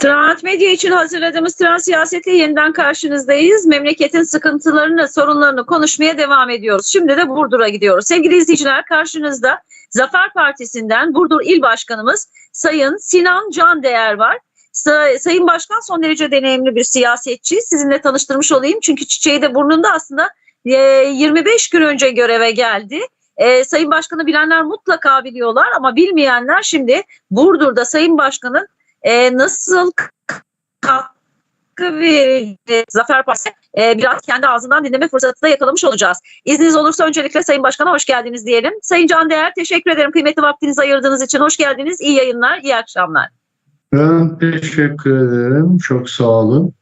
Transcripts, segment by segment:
Trans Medya için hazırladığımız Trans Siyaset'le yeniden karşınızdayız. Memleketin sıkıntılarını, sorunlarını konuşmaya devam ediyoruz. Şimdi de Burdur'a gidiyoruz. Sevgili izleyiciler karşınızda Zafer Partisi'nden Burdur İl Başkanımız Sayın Sinan Can Değer var. Say- Sayın Başkan son derece deneyimli bir siyasetçi. Sizinle tanıştırmış olayım. Çünkü çiçeği de burnunda aslında e, 25 gün önce göreve geldi. E, Sayın Başkan'ı bilenler mutlaka biliyorlar ama bilmeyenler şimdi Burdur'da Sayın Başkan'ın e, nasıl katkı verildi Zafer Partisi e, biraz kendi ağzından dinleme fırsatı da yakalamış olacağız. İzniniz olursa öncelikle Sayın Başkan'a hoş geldiniz diyelim. Sayın Can Değer teşekkür ederim kıymetli vaktinizi ayırdığınız için. Hoş geldiniz. İyi yayınlar, iyi akşamlar. Ben teşekkür ederim. Çok sağ olun.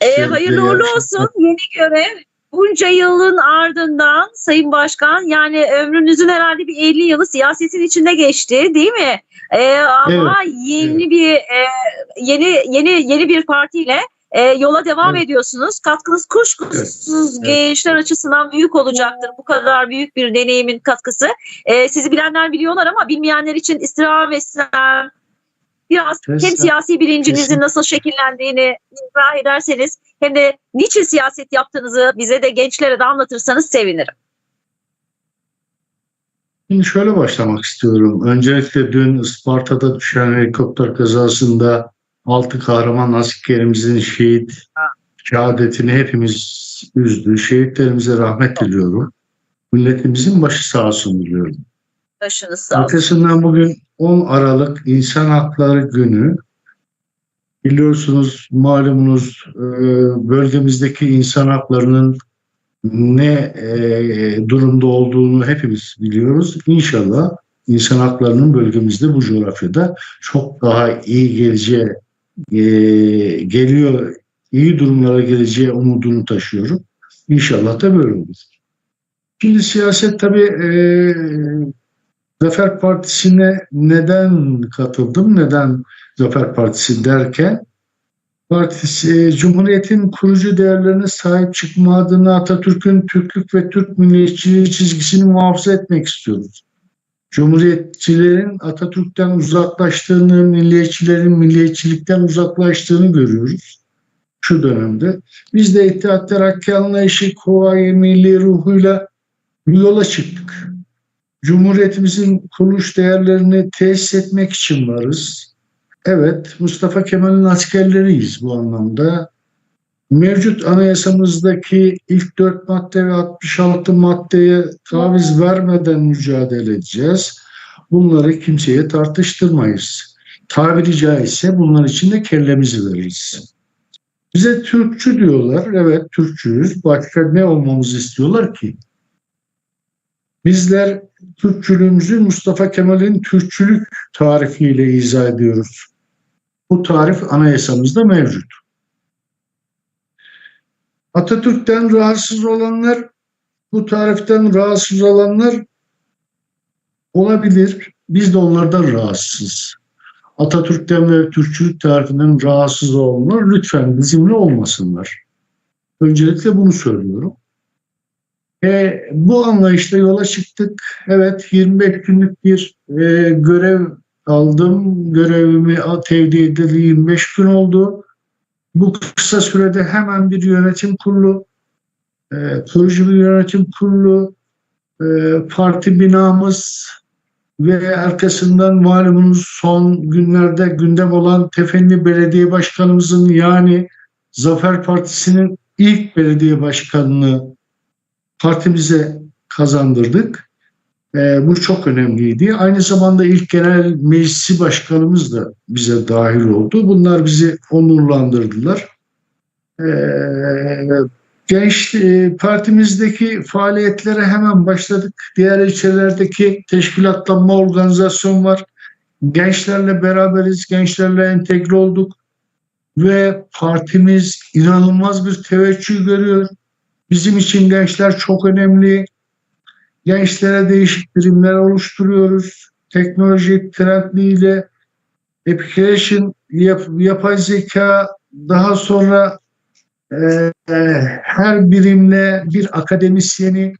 E, hayırlı uğurlu olsun yeni görev. Bunca yılın ardından Sayın Başkan yani ömrünüzün herhalde bir 50 yılı siyasetin içinde geçti değil mi? E, ama yeni bir e, yeni yeni yeni bir partiyle e, yola devam Evet. ediyorsunuz. Katkınız kuşkusuz Evet. gençler açısından büyük olacaktır. Bu kadar büyük bir deneyimin katkısı. E, sizi bilenler biliyorlar ama bilmeyenler için istirham etsem biraz hem Kesin- siyasi bilincinizin kesin. nasıl şekillendiğini izah ederseniz hem de niçin siyaset yaptığınızı bize de gençlere de anlatırsanız sevinirim. Şimdi şöyle başlamak istiyorum. Öncelikle dün Isparta'da düşen helikopter kazasında altı kahraman askerimizin şehit şehadetini hepimiz üzdü. Şehitlerimize rahmet diliyorum. Milletimizin başı sağ olsun diliyorum. Başınız sağ olsun. Arkasından bugün 10 Aralık İnsan Hakları Günü. Biliyorsunuz, malumunuz e, bölgemizdeki insan haklarının ne e, durumda olduğunu hepimiz biliyoruz. İnşallah insan haklarının bölgemizde bu coğrafyada çok daha iyi geleceği e, geliyor, iyi durumlara geleceği umudunu taşıyorum. İnşallah da böyle olur. Şimdi siyaset tabii Zafer Partisi'ne neden katıldım? Neden Zafer Partisi derken Partisi Cumhuriyet'in kurucu değerlerine sahip çıkma adına Atatürk'ün Türklük ve Türk milliyetçiliği çizgisini muhafaza etmek istiyoruz. Cumhuriyetçilerin Atatürk'ten uzaklaştığını, milliyetçilerin milliyetçilikten uzaklaştığını görüyoruz şu dönemde. Biz de İttihat Terakki anlayışı, Kuvayi Milli ruhuyla yola çıktık. Cumhuriyetimizin kuruluş değerlerini tesis etmek için varız. Evet, Mustafa Kemal'in askerleriyiz bu anlamda. Mevcut anayasamızdaki ilk dört madde ve 66 maddeye taviz vermeden mücadele edeceğiz. Bunları kimseye tartıştırmayız. Tabiri caizse bunlar için de kellemizi veririz. Bize Türkçü diyorlar. Evet Türkçüyüz. Başka ne olmamızı istiyorlar ki? Bizler Türkçülüğümüzü Mustafa Kemal'in Türkçülük tarifiyle izah ediyoruz. Bu tarif anayasamızda mevcut. Atatürk'ten rahatsız olanlar, bu tariften rahatsız olanlar olabilir. Biz de onlardan rahatsız. Atatürk'ten ve Türkçülük tarifinden rahatsız olanlar lütfen bizimle olmasınlar. Öncelikle bunu söylüyorum. E, bu anlayışla yola çıktık. Evet 25 günlük bir e, görev aldım. Görevimi tevdi edildi 25 gün oldu. Bu kısa sürede hemen bir yönetim kurulu, e, kurucu bir yönetim kurulu, e, parti binamız ve arkasından malumunuz son günlerde gündem olan Tefenli Belediye Başkanımızın yani Zafer Partisi'nin ilk belediye başkanını partimize kazandırdık. Ee, bu çok önemliydi. Aynı zamanda ilk genel meclisi başkanımız da bize dahil oldu. Bunlar bizi onurlandırdılar. Ee, genç e, partimizdeki faaliyetlere hemen başladık. Diğer ilçelerdeki teşkilatlanma organizasyon var. Gençlerle beraberiz, gençlerle entegre olduk ve partimiz inanılmaz bir teveccüh görüyor. Bizim için gençler çok önemli. Gençlere değişik birimler oluşturuyoruz. Teknoloji trendliğiyle application, yap, yapay zeka daha sonra e, e, her birimle bir akademisyeni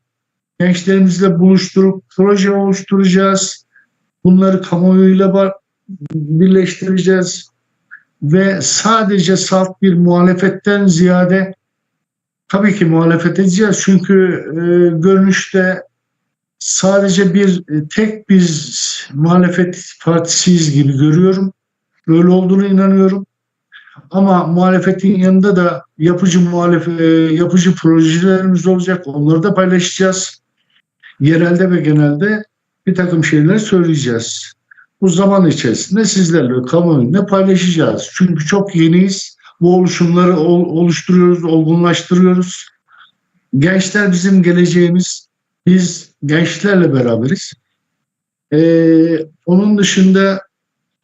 gençlerimizle buluşturup proje oluşturacağız. Bunları kamuoyuyla birleştireceğiz. ve sadece salt bir muhalefetten ziyade tabii ki muhalefet edeceğiz çünkü e, görünüşte sadece bir e, tek biz muhalefet partisiyiz gibi görüyorum. Öyle olduğunu inanıyorum. Ama muhalefetin yanında da yapıcı muhalef e, yapıcı projelerimiz olacak. Onları da paylaşacağız. Yerelde ve genelde bir takım şeyler söyleyeceğiz. Bu zaman içerisinde sizlerle kamuoyunda paylaşacağız. Çünkü çok yeniyiz. Bu oluşumları oluşturuyoruz, olgunlaştırıyoruz. Gençler bizim geleceğimiz. Biz gençlerle beraberiz. Ee, onun dışında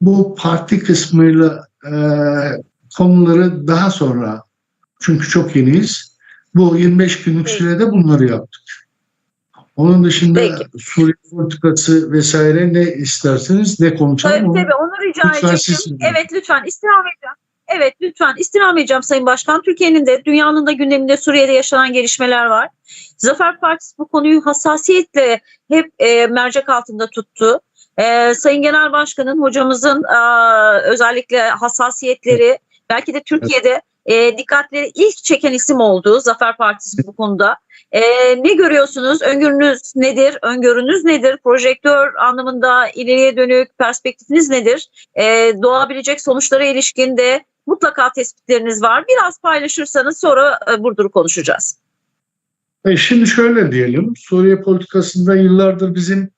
bu parti kısmıyla e, konuları daha sonra çünkü çok yeniyiz. Bu 25 günlük sürede bunları yaptık. Onun dışında Peki. Suriye politikası vesaire ne isterseniz ne konuşalım. Tabii tabii onu rica lütfen siz- Evet lütfen istirham edeceğim. Evet lütfen istirham edeceğim Sayın Başkan. Türkiye'nin de dünyanın da gündeminde Suriye'de yaşanan gelişmeler var. Zafer Partisi bu konuyu hassasiyetle hep e, mercek altında tuttu. E, Sayın Genel Başkan'ın hocamızın e, özellikle hassasiyetleri belki de Türkiye'de e, dikkatleri ilk çeken isim oldu Zafer Partisi bu konuda. E, ne görüyorsunuz? Öngörünüz nedir? Öngörünüz nedir? Projektör anlamında ileriye dönük perspektifiniz nedir? E, doğabilecek sonuçlara ilişkin de mutlaka tespitleriniz var. Biraz paylaşırsanız sonra e, konuşacağız. E şimdi şöyle diyelim, Suriye politikasında yıllardır bizim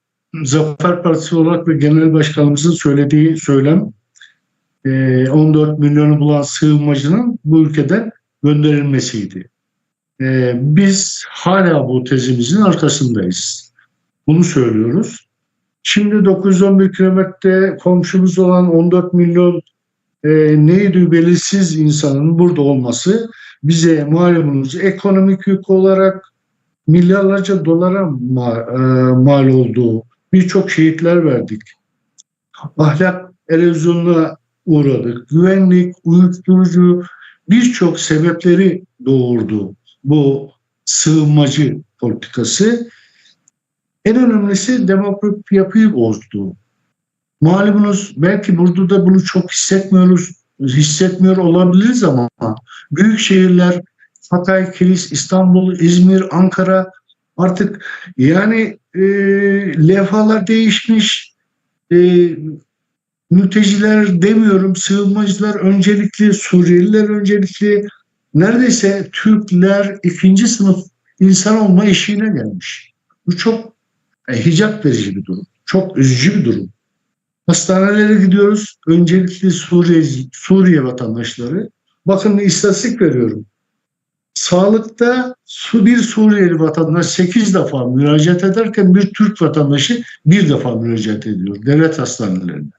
Zafer Partisi olarak ve Genel Başkanımızın söylediği söylem e, 14 milyonu bulan sığınmacının bu ülkeden gönderilmesiydi. E, biz hala bu tezimizin arkasındayız. Bunu söylüyoruz. Şimdi 911 kilometre komşumuz olan 14 milyon e, neydi belirsiz insanın burada olması bize malumunuz ekonomik yük olarak milyarlarca dolara mal, e, mal olduğu birçok şehitler verdik. Ahlak erozyonuna uğradık. Güvenlik, uyuşturucu birçok sebepleri doğurdu bu sığınmacı politikası. En önemlisi demografik yapıyı bozdu. Malumunuz belki burada da bunu çok hissetmiyoruz, hissetmiyor olabiliriz ama büyük şehirler Hatay, Kilis, İstanbul, İzmir, Ankara artık yani e, levhalar değişmiş. E, mülteciler demiyorum, sığınmacılar öncelikli, Suriyeliler öncelikli. Neredeyse Türkler ikinci sınıf insan olma eşiğine gelmiş. Bu çok e, hicap verici bir durum. Çok üzücü bir durum. Hastanelere gidiyoruz. Öncelikli Suriye, Suriye vatandaşları. Bakın istatistik veriyorum. Sağlıkta su bir Suriyeli vatandaş 8 defa müracaat ederken bir Türk vatandaşı bir defa müracaat ediyor devlet hastanelerinde.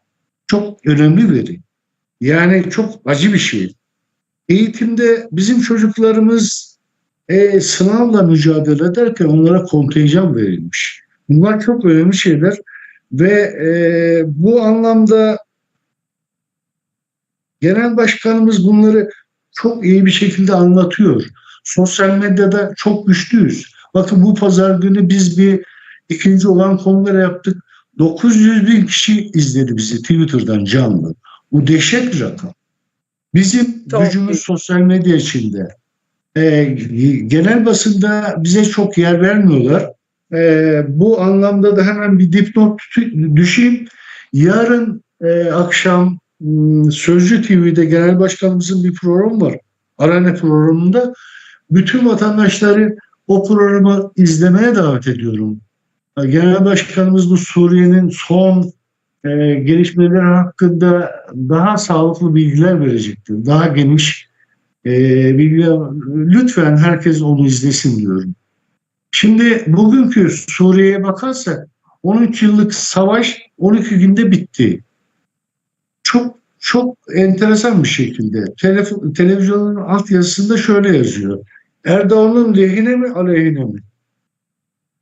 Çok önemli veri. Yani çok acı bir şey. Eğitimde bizim çocuklarımız e, sınavla mücadele ederken onlara kontenjan verilmiş. Bunlar çok önemli şeyler ve e, bu anlamda genel başkanımız bunları çok iyi bir şekilde anlatıyor. Sosyal medyada çok güçlüyüz. Bakın bu pazar günü biz bir ikinci olan kongre yaptık. 900 bin kişi izledi bizi Twitter'dan canlı. Bu dehşet bir rakam. Bizim Çok gücümüz büyük. sosyal medya içinde. Ee, genel basında bize çok yer vermiyorlar. Ee, bu anlamda da hemen bir dipnot düşeyim. Yarın e, akşam m, Sözcü TV'de Genel Başkanımızın bir programı var. Arane programında. Bütün vatandaşları o programı izlemeye davet ediyorum. Genel Başkanımız bu Suriye'nin son e, gelişmeleri hakkında daha sağlıklı bilgiler verecektir. Daha geniş e, bilgiler. Lütfen herkes onu izlesin diyorum. Şimdi bugünkü Suriye'ye bakarsak 13 yıllık savaş 12 günde bitti. Çok çok enteresan bir şekilde telef- televizyonun altyazısında şöyle yazıyor. Erdoğan'ın lehine mi aleyhine mi?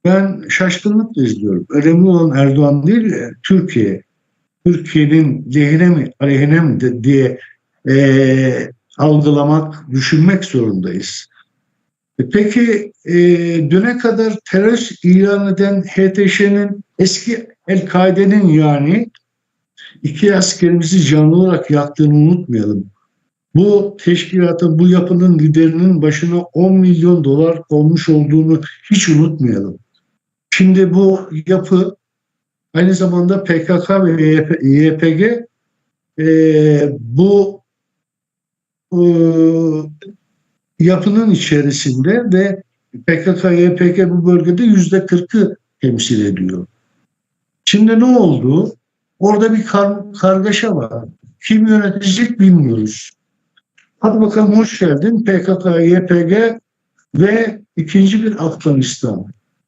Ben şaşkınlıkla izliyorum. Önemli olan Erdoğan değil, e, Türkiye. Türkiye'nin lehine mi, aleyhine mi de- diye e, algılamak, düşünmek zorundayız. E, Peki e, düne kadar terör ilan eden HTŞ'nin eski El-Kaide'nin yani iki askerimizi canlı olarak yaktığını unutmayalım. Bu teşkilatın, bu yapının liderinin başına 10 milyon dolar konmuş olduğunu hiç unutmayalım. Şimdi bu yapı aynı zamanda PKK ve YPG e, bu e, yapının içerisinde ve PKK, YPG bu bölgede yüzde kırkı temsil ediyor. Şimdi ne oldu? Orada bir kar, kargaşa var. Kim yönetecek bilmiyoruz. Hadi bakalım hoş geldin PKK, YPG ve ikinci bir Afganistan.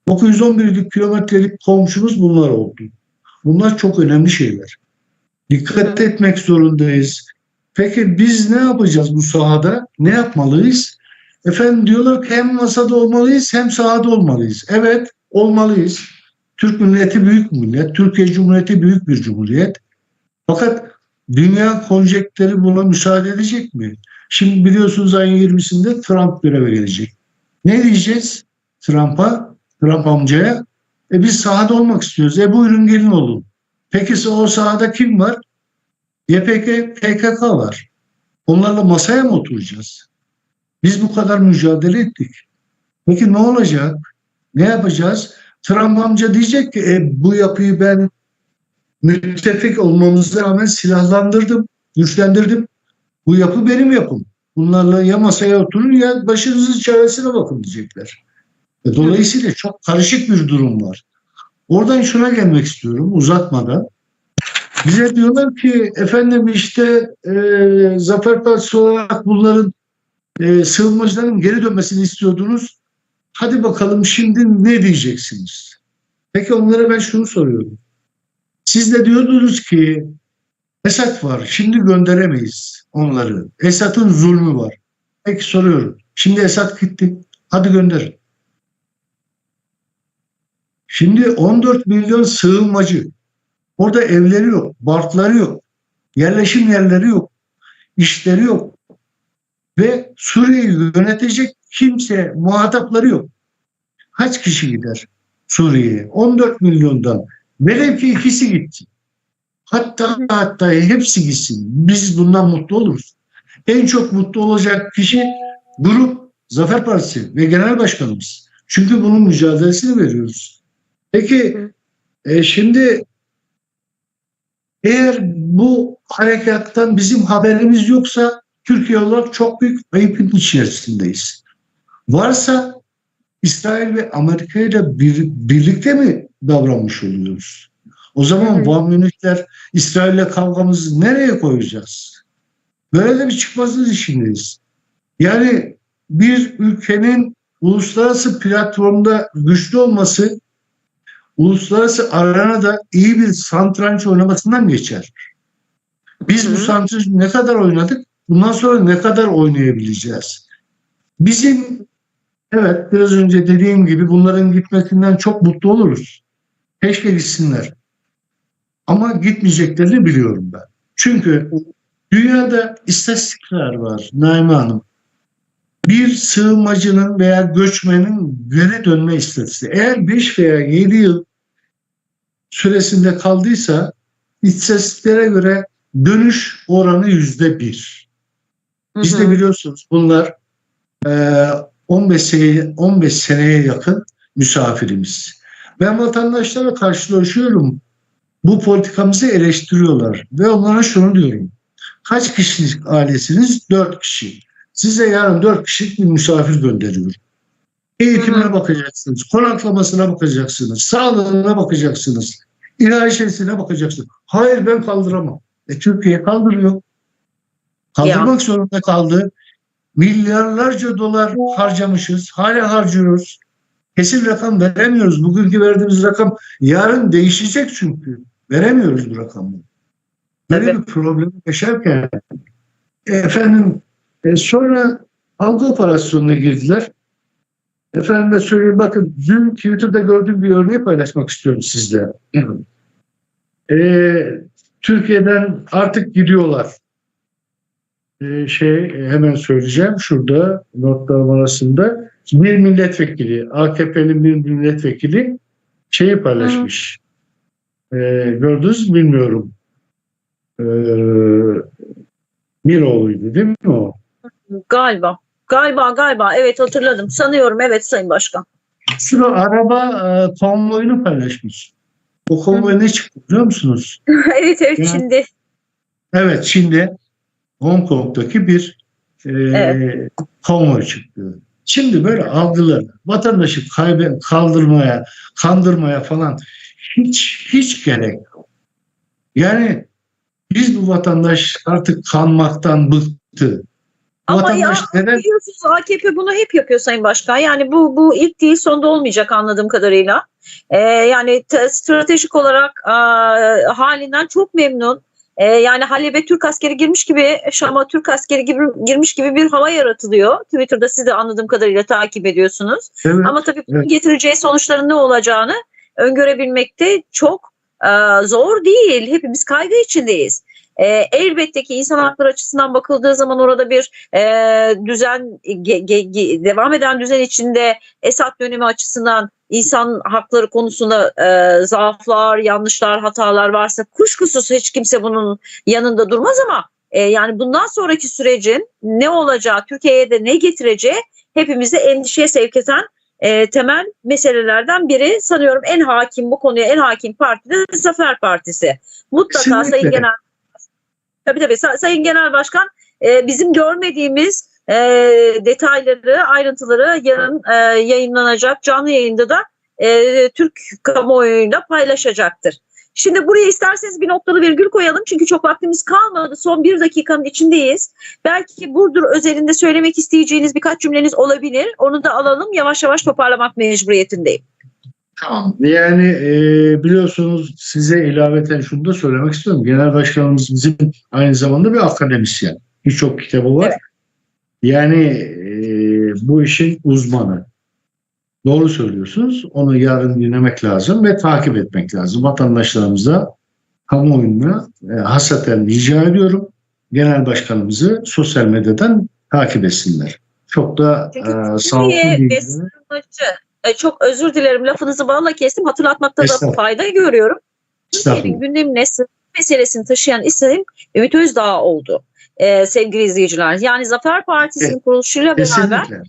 911 kilometrelik komşumuz bunlar oldu. Bunlar çok önemli şeyler. Dikkat etmek zorundayız. Peki biz ne yapacağız bu sahada? Ne yapmalıyız? Efendim diyorlar ki hem masada olmalıyız hem sahada olmalıyız. Evet olmalıyız. Türk milleti büyük millet. Türkiye Cumhuriyeti büyük bir cumhuriyet. Fakat dünya konjektörü buna müsaade edecek mi? Şimdi biliyorsunuz ayın 20'sinde Trump göreve gelecek. Ne diyeceğiz Trump'a, Trump amcaya? E biz sahada olmak istiyoruz. E buyurun gelin olun. Peki o sahada kim var? YPG, PKK var. Onlarla masaya mı oturacağız? Biz bu kadar mücadele ettik. Peki ne olacak? Ne yapacağız? Trump amca diyecek ki e, bu yapıyı ben müttefik olmamıza rağmen silahlandırdım, güçlendirdim. Bu yapı benim yapım. Bunlarla ya masaya oturun ya başınızın çaresine bakın diyecekler. E, dolayısıyla çok karışık bir durum var. Oradan şuna gelmek istiyorum uzatmadan. Bize diyorlar ki efendim işte e, Zafer Partisi olarak bunların e, sığınmacıların geri dönmesini istiyordunuz. Hadi bakalım şimdi ne diyeceksiniz? Peki onlara ben şunu soruyorum. Siz de diyordunuz ki Esat var. Şimdi gönderemeyiz onları. Esat'ın zulmü var. Peki soruyorum. Şimdi Esat gitti. Hadi gönder. Şimdi 14 milyon sığınmacı. Orada evleri yok, barkları yok, yerleşim yerleri yok, işleri yok. Ve Suriye'yi yönetecek kimse, muhatapları yok. Kaç kişi gider Suriye'ye? 14 milyondan. Velev ki ikisi gitti. Hatta hatta hepsi gitsin. Biz bundan mutlu oluruz. En çok mutlu olacak kişi grup Zafer Partisi ve Genel Başkanımız. Çünkü bunun mücadelesini veriyoruz. Peki e, şimdi eğer bu harekattan bizim haberimiz yoksa Türkiye olarak çok büyük ayıpın içerisindeyiz. Varsa İsrail ve Amerika ile bir, birlikte mi davranmış oluyoruz? O zaman Van Münihler İsrail'le kavgamızı nereye koyacağız? Böyle de bir çıkmazız içindeyiz. Yani bir ülkenin uluslararası platformda güçlü olması uluslararası arenada iyi bir santranç oynamasından geçer. Biz bu santranç ne kadar oynadık? Bundan sonra ne kadar oynayabileceğiz? Bizim evet biraz önce dediğim gibi bunların gitmesinden çok mutlu oluruz. Keşke gitsinler. Ama gitmeyeceklerini biliyorum ben. Çünkü dünyada istatistikler var Naime Hanım. Bir sığınmacının veya göçmenin geri dönme istatistiği. Eğer 5 veya 7 yıl süresinde kaldıysa istatistiklere göre dönüş oranı yüzde bir. Biz de biliyorsunuz bunlar 15 seneye, 15 seneye yakın misafirimiz. Ben vatandaşlara karşılaşıyorum. Bu politikamızı eleştiriyorlar. Ve onlara şunu diyorum. Kaç kişilik ailesiniz? Dört kişi. Size yarın dört kişilik bir misafir gönderiyorum. Eğitimine bakacaksınız, konaklamasına bakacaksınız, sağlığına bakacaksınız, ilaçesine bakacaksınız. Hayır ben kaldıramam. E Türkiye kaldırıyor. Kaldırmak ya. zorunda kaldı. Milyarlarca dolar harcamışız. Hala harcıyoruz. Kesin rakam veremiyoruz. Bugünkü verdiğimiz rakam yarın değişecek çünkü. Veremiyoruz bu rakamı. Böyle evet. bir problem yaşarken efendim e, sonra algı operasyonuna girdiler. Efendim de söyleyeyim bakın dün Twitter'da gördüğüm bir örneği paylaşmak istiyorum sizle. Ee, Türkiye'den artık gidiyorlar. Ee, şey hemen söyleyeceğim şurada notlarım arasında bir milletvekili AKP'nin bir milletvekili şeyi paylaşmış. Ee, gördünüz bilmiyorum. e, Miroğlu'ydu değil mi o? Galiba. Galiba galiba evet hatırladım. Sanıyorum evet Sayın Başkan. Şunu araba e, konvoyunu paylaşmış. O konvoy ne çıktı biliyor musunuz? evet evet Ya. şimdi Evet şimdi Hong Kong'daki bir e, Evet. konvoy çıktı. Şimdi böyle algılar vatandaşı kaybe, kaldırmaya, kandırmaya falan hiç hiç gerek yok. Yani biz bu vatandaş artık kanmaktan bıktı. Ama ya vatandaş neden biliyorsunuz AKP bunu hep yapıyor Sayın Başkan. Yani bu bu ilk değil sonda olmayacak anladığım kadarıyla. Ee, yani stratejik olarak e, halinden çok memnun. Ee, yani Halep'e Türk askeri girmiş gibi, Şam'a Türk askeri gibi, girmiş gibi bir hava yaratılıyor. Twitter'da siz de anladığım kadarıyla takip ediyorsunuz. Evet, Ama tabii bunun Evet. getireceği sonuçların ne olacağını öngörebilmekte çok e, zor değil. Hepimiz kaygı içindeyiz. E, elbette ki insan hakları açısından bakıldığı zaman orada bir e, düzen ge- ge- ge- devam eden düzen içinde Esad dönemi açısından insan hakları konusunda e, zaaflar, yanlışlar, hatalar varsa kuşkusuz hiç kimse bunun yanında durmaz ama e, yani bundan sonraki sürecin ne olacağı, Türkiye'ye de ne getireceği hepimizi endişeye sevk eden e, temel meselelerden biri sanıyorum en hakim bu konuya en hakim parti de Zafer Partisi. Mutlaka Kesinlikle. Sayın Genel Tabii tabii Sa- Sayın Genel Başkan e, bizim görmediğimiz e, detayları, ayrıntıları yarın e, yayınlanacak canlı yayında da e, Türk kamuoyuyla paylaşacaktır. Şimdi buraya isterseniz bir noktalı virgül koyalım çünkü çok vaktimiz kalmadı. Son bir dakikanın içindeyiz. Belki Burdur özelinde söylemek isteyeceğiniz birkaç cümleniz olabilir. Onu da alalım. Yavaş yavaş toparlamak mecburiyetindeyim. Tamam. Yani e, biliyorsunuz size ilaveten şunu da söylemek istiyorum. Genel Başkanımız bizim aynı zamanda bir akademisyen. Birçok kitabı var. Evet. Yani e, bu işin uzmanı. Doğru söylüyorsunuz. Onu yarın dinlemek lazım ve takip etmek lazım. Vatandaşlarımıza, kamuoyuna e, hasaten rica ediyorum. Genel Başkanımızı sosyal medyadan takip etsinler. Çok da e, sağlıklı sığınmacı, e, çok özür dilerim lafınızı balla kestim. Hatırlatmakta da fayda görüyorum. Türkiye'nin gündemine meselesini taşıyan isim Ümit Özdağ oldu. E, sevgili izleyiciler. Yani Zafer Partisi'nin Evet. kuruluşuyla beraber Kesinlikle.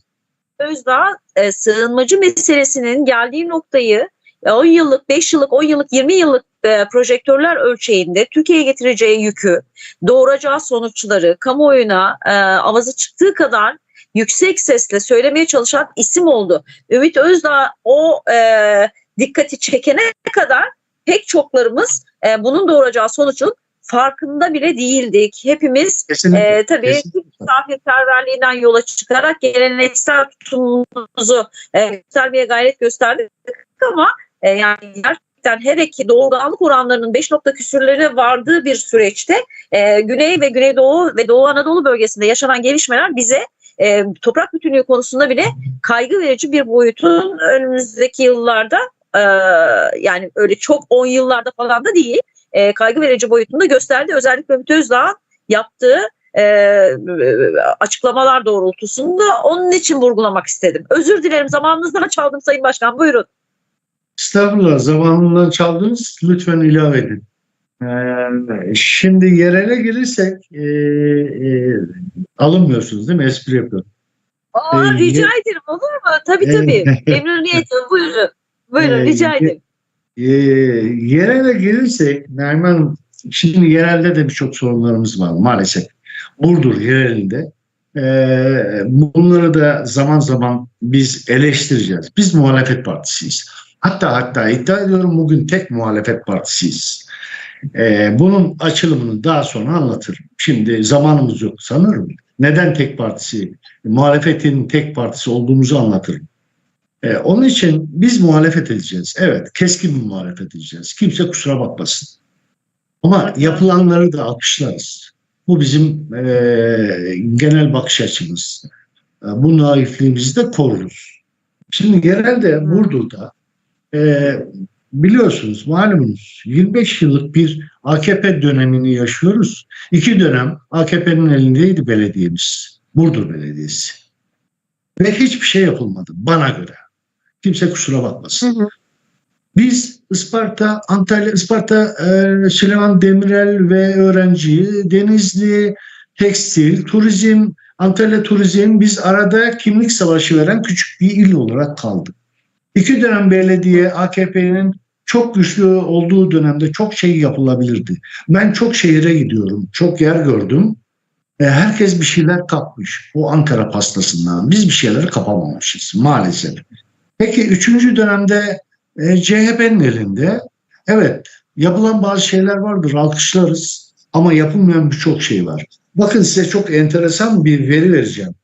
Özdağ e, sığınmacı meselesinin geldiği noktayı e, 10 yıllık, 5 yıllık, 10 yıllık, 20 yıllık e, projektörler ölçeğinde Türkiye'ye getireceği yükü, doğuracağı sonuçları kamuoyuna e, avazı çıktığı kadar yüksek sesle söylemeye çalışan isim oldu. Ümit Özdağ o e, dikkati çekene kadar pek çoklarımız e, bunun doğuracağı sonucun farkında bile değildik. Hepimiz Kesinlikle. ee, tabii misafirperverliğinden yola çıkarak geleneksel tutumumuzu e, göstermeye gayret gösterdik ama e, yani gerçekten her iki doğurganlık oranlarının 5 nokta küsürlere vardığı bir süreçte e, Güney ve Güneydoğu ve Doğu Anadolu bölgesinde yaşanan gelişmeler bize e, toprak bütünlüğü konusunda bile kaygı verici bir boyutun önümüzdeki yıllarda e, yani öyle çok 10 yıllarda falan da değil e, kaygı verici boyutunda gösterdi. Özellikle Ümit Özdağ yaptığı e, açıklamalar doğrultusunda onun için vurgulamak istedim. Özür dilerim zamanınızdan çaldım Sayın Başkan buyurun. Estağfurullah zamanından çaldınız lütfen ilave edin. Ee, şimdi yerele gelirsek e, e, alınmıyorsunuz değil mi? Espri yapıyorum. Aa, Ee, rica ye- ederim olur mu? Tabii Ee, tabii. Memnuniyetle buyurun. Buyurun Ee, rica ederim. E, yerele gelirsek Nerman şimdi yerelde de birçok sorunlarımız var maalesef. Burdur yerelinde. Ee, bunları da zaman zaman biz eleştireceğiz. Biz muhalefet partisiyiz. Hatta hatta iddia ediyorum bugün tek muhalefet partisiyiz. Ee, bunun açılımını daha sonra anlatırım. Şimdi zamanımız yok sanırım. Neden tek partisi, muhalefetin tek partisi olduğumuzu anlatırım. Ee, onun için biz muhalefet edeceğiz. Evet, keskin bir muhalefet edeceğiz. Kimse kusura bakmasın. Ama yapılanları da alkışlarız. Bu bizim eee, genel bakış açımız. E, Bu naifliğimizi de koruruz. Şimdi genelde Burdur'da eee, biliyorsunuz, malumunuz 25 yıllık bir AKP dönemini yaşıyoruz. İki dönem AKP'nin elindeydi belediyemiz. Burdur Belediyesi. Ve hiçbir şey yapılmadı bana göre. Kimse kusura bakmasın. Biz Isparta, Antalya, Isparta, e, Süleyman Demirel ve öğrenci, Denizli, tekstil, turizm, Antalya turizm biz arada kimlik savaşı veren küçük bir il olarak kaldık. İki dönem belediye AKP'nin çok güçlü olduğu dönemde çok şey yapılabilirdi. Ben çok şehire gidiyorum, çok yer gördüm. E, herkes bir şeyler kapmış o Ankara pastasından. Biz bir şeyleri kapamamışız maalesef. Peki üçüncü dönemde e, CHP'nin elinde evet yapılan bazı şeyler vardır alkışlarız ama yapılmayan birçok şey var. Bakın size çok enteresan bir veri vereceğim.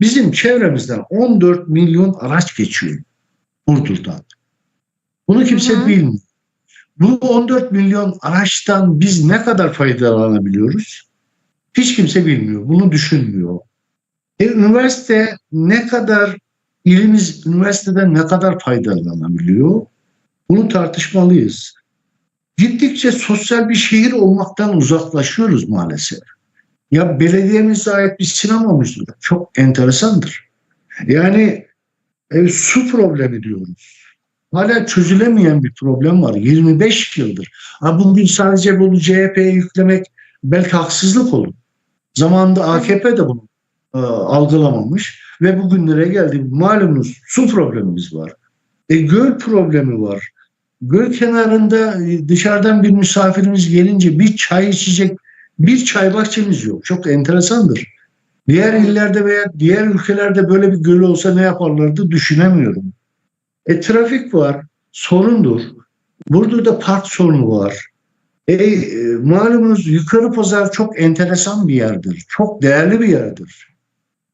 Bizim çevremizden 14 milyon araç geçiyor Burdur'dan. Bunu kimse Hı hı. bilmiyor. Bu 14 milyon araçtan biz ne kadar faydalanabiliyoruz? Hiç kimse bilmiyor. Bunu düşünmüyor. E, üniversite ne kadar ilimiz üniversiteden ne kadar faydalanabiliyor? Bunu tartışmalıyız. Gittikçe sosyal bir şehir olmaktan uzaklaşıyoruz maalesef. Ya belediyemize ait bir sinemamız yok. Çok enteresandır. Yani e, su problemi diyoruz. Hala çözülemeyen bir problem var. 25 yıldır. Ha, bugün sadece bunu CHP'ye yüklemek belki haksızlık olur. Zamanında AKP de bunu e, algılamamış ve bugünlere geldi. Malumunuz su problemimiz var. E, göl problemi var. Göl kenarında e, dışarıdan bir misafirimiz gelince bir çay içecek bir çay bahçemiz yok. Çok enteresandır. Diğer illerde veya diğer ülkelerde böyle bir göl olsa ne yaparlardı düşünemiyorum. E trafik var, sorundur. Burada da park sorunu var. E, e, malumunuz yukarı pazar çok enteresan bir yerdir. Çok değerli bir yerdir.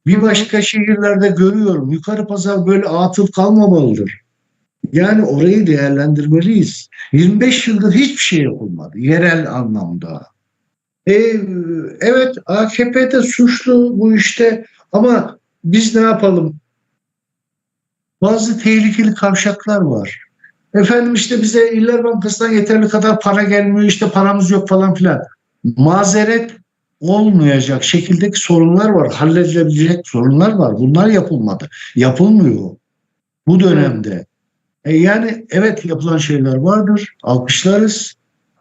Bir başka şehirlerde görüyorum. Yukarı pazar böyle atıl kalmamalıdır. Yani orayı değerlendirmeliyiz. 25 yıldır hiçbir şey yapılmadı yerel anlamda. E, evet AKP de suçlu bu işte ama biz ne yapalım? Bazı tehlikeli kavşaklar var. Efendim işte bize İller Bankası'ndan yeterli kadar para gelmiyor işte paramız yok falan filan. Mazeret olmayacak şekildeki sorunlar var. Halledilebilecek sorunlar var. Bunlar yapılmadı. Yapılmıyor bu dönemde. E yani evet yapılan şeyler vardır. Alkışlarız.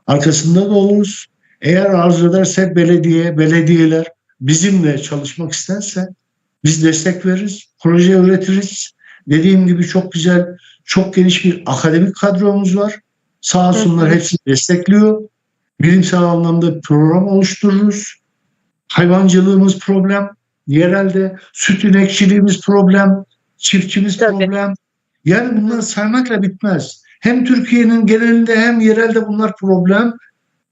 Arkasında da oluruz. Eğer arzu ederse belediye, belediyeler bizimle çalışmak isterse biz destek veririz. Proje üretiriz. Dediğim gibi çok güzel, çok geniş bir akademik kadromuz var. Sağ olsunlar hepsi destekliyor. Bilimsel anlamda program oluştururuz. Hayvancılığımız problem. Yerelde süt inekçiliğimiz problem. Çiftçimiz Tabii. problem. Yani bunları saymakla bitmez. Hem Türkiye'nin genelinde hem yerelde bunlar problem.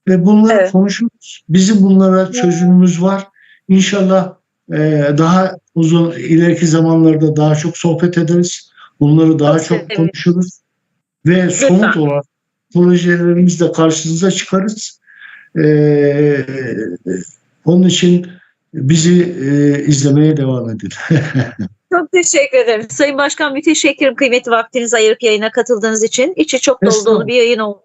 Ve bunları Evet. konuşuyoruz. Bizim bunlara çözümümüz var. İnşallah e, daha uzun ileriki zamanlarda daha çok sohbet ederiz. Bunları daha Çok çok konuşuruz. Ve somut olarak projelerimizle karşınıza çıkarız. E, onun için bizi e, izlemeye devam edin. Çok teşekkür ederim. Sayın Başkan müteşekkirim kıymetli vaktinizi ayırıp yayına katıldığınız için. İçi çok dolu dolu bir yayın oldu.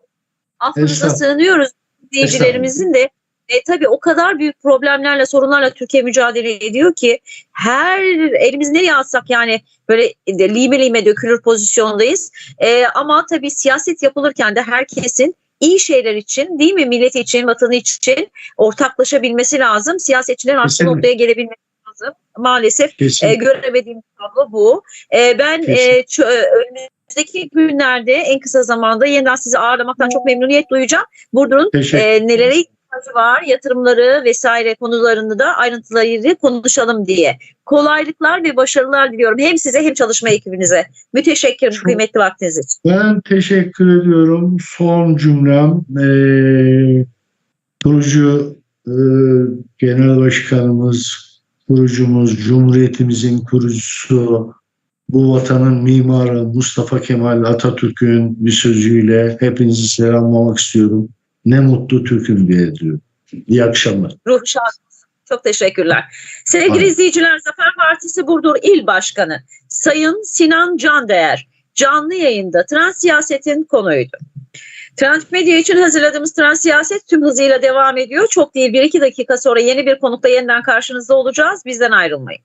Affınıza sığınıyoruz izleyicilerimizin de e, tabii o kadar büyük problemlerle, sorunlarla Türkiye mücadele ediyor ki her elimiz nereye atsak yani böyle lime lime dökülür pozisyondayız. E, ama tabii siyaset yapılırken de herkesin iyi şeyler için değil mi millet için, vatanı için ortaklaşabilmesi lazım. Siyasetçilerin Kesinlikle. noktaya gelebilmesi lazım. Maalesef e, Kesinlikle. göremediğim tablo bu. E, ben Kesin. e, çö- önümüzdeki günlerde en kısa zamanda yeniden sizi ağırlamaktan çok memnuniyet duyacağım. Burdur'un e, nelere ihtiyacı var, yatırımları vesaire konularını da ayrıntılarıyla konuşalım diye. Kolaylıklar ve başarılar diliyorum hem size hem çalışma ekibinize. Müteşekkirim Çok- kıymetli vaktiniz için. Ben teşekkür ediyorum. Son cümlem eee kurucu eee, genel başkanımız, kurucumuz, Cumhuriyetimizin kurucusu, bu vatanın mimarı Mustafa Kemal Atatürk'ün bir sözüyle hepinizi selamlamak istiyorum. Ne mutlu Türk'üm diye diyor. İyi akşamlar. Ruh olsun. Çok teşekkürler. Sevgili Aynen. izleyiciler Zafer Partisi Burdur İl Başkanı Sayın Sinan Candeğer canlı yayında trans siyasetin konuydu. Trans Medya için hazırladığımız trans siyaset tüm hızıyla devam ediyor. Çok değil bir iki dakika sonra yeni bir konukla yeniden karşınızda olacağız. Bizden ayrılmayın.